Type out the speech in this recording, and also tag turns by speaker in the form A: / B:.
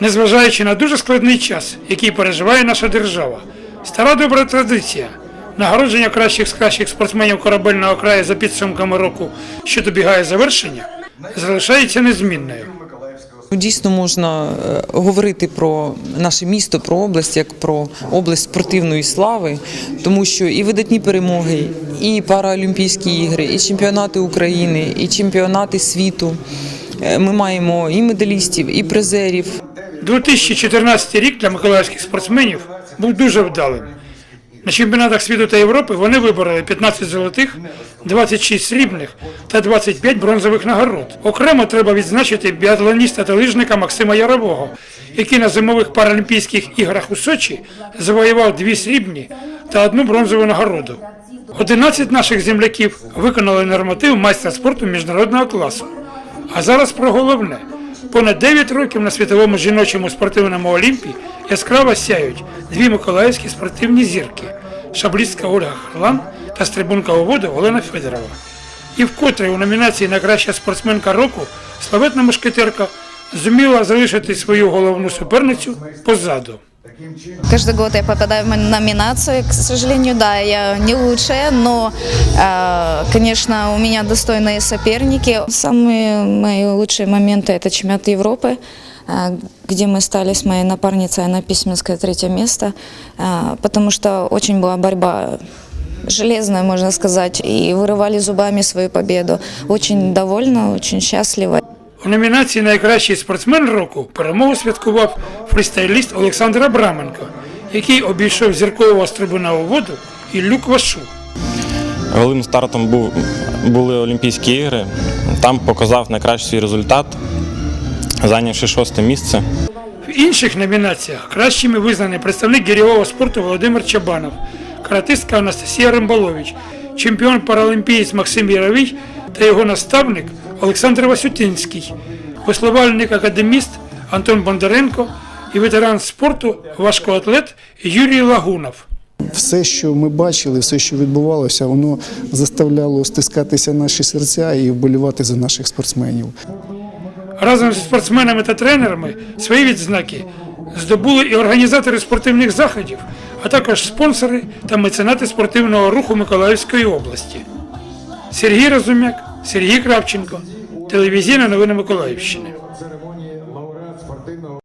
A: Незважаючи на дуже складний час, який переживає наша держава, стара добра традиція нагородження кращих з кращих спортсменів корабельного краю за підсумками року, що добігає завершення, залишається незмінною.
B: Дійсно можна е, говорити про наше місто, про область як про область спортивної слави, тому що і видатні перемоги, і Паралімпійські ігри, і чемпіонати України, і чемпіонати світу. Е, Ми маємо і медалістів, і призерів.
A: 2014 рік для миколаївських спортсменів був дуже вдалим. На чемпіонатах світу та Європи вони вибороли 15 золотих, 26 срібних та 25 бронзових нагород. Окремо треба відзначити біатлоніста та лижника Максима Ярового, який на зимових паралімпійських іграх у Сочі завоював дві срібні та одну бронзову нагороду. 11 наших земляків виконали норматив майстра спорту міжнародного класу. А зараз про головне. Понад 9 років на світовому жіночому спортивному олімпі яскраво сяють дві миколаївські спортивні зірки шаблістка Ольга Харлан та стрибунка у воду Олена Федорова. І вкотре у номінації на краща спортсменка року славетна мушкетерка зуміла залишити свою головну суперницю позаду.
C: Каждый год я попадаю в номинации, к сожалению, да, я не лучшая, но, э, конечно, у меня достойные соперники. Самые мои лучшие моменты – это чемпионат Европы, э, где мы стали с моей напарницей Анной Письменской третье место, э, потому что очень была борьба железная, можно сказать, и вырывали зубами свою победу. Очень довольна, очень счастлива.
A: У номінації Найкращий спортсмен року перемогу святкував фристайліст Олександр Абраменко, який обійшов зіркового стрибуна у воду Іллю Квашу.
D: Головним стартом був, були Олімпійські ігри. Там показав найкращий свій результат, зайнявши шосте місце.
A: В інших номінаціях кращими визнаний представник гірьового спорту Володимир Чабанов, каратистка Анастасія Римбалович, чемпіон паралімпієць Максим Яровій та його наставник Олександр Васютинський, веслувальник академіст Антон Бондаренко і ветеран спорту важкоатлет Юрій Лагунов.
E: Все, що ми бачили, все, що відбувалося, воно заставляло стискатися наші серця і вболівати за наших спортсменів.
A: Разом зі спортсменами та тренерами свої відзнаки здобули і організатори спортивних заходів, а також спонсори та меценати спортивного руху Миколаївської області. Сергій Розумяк, Сергій Кравченко, телевізійні новини Миколаївщини.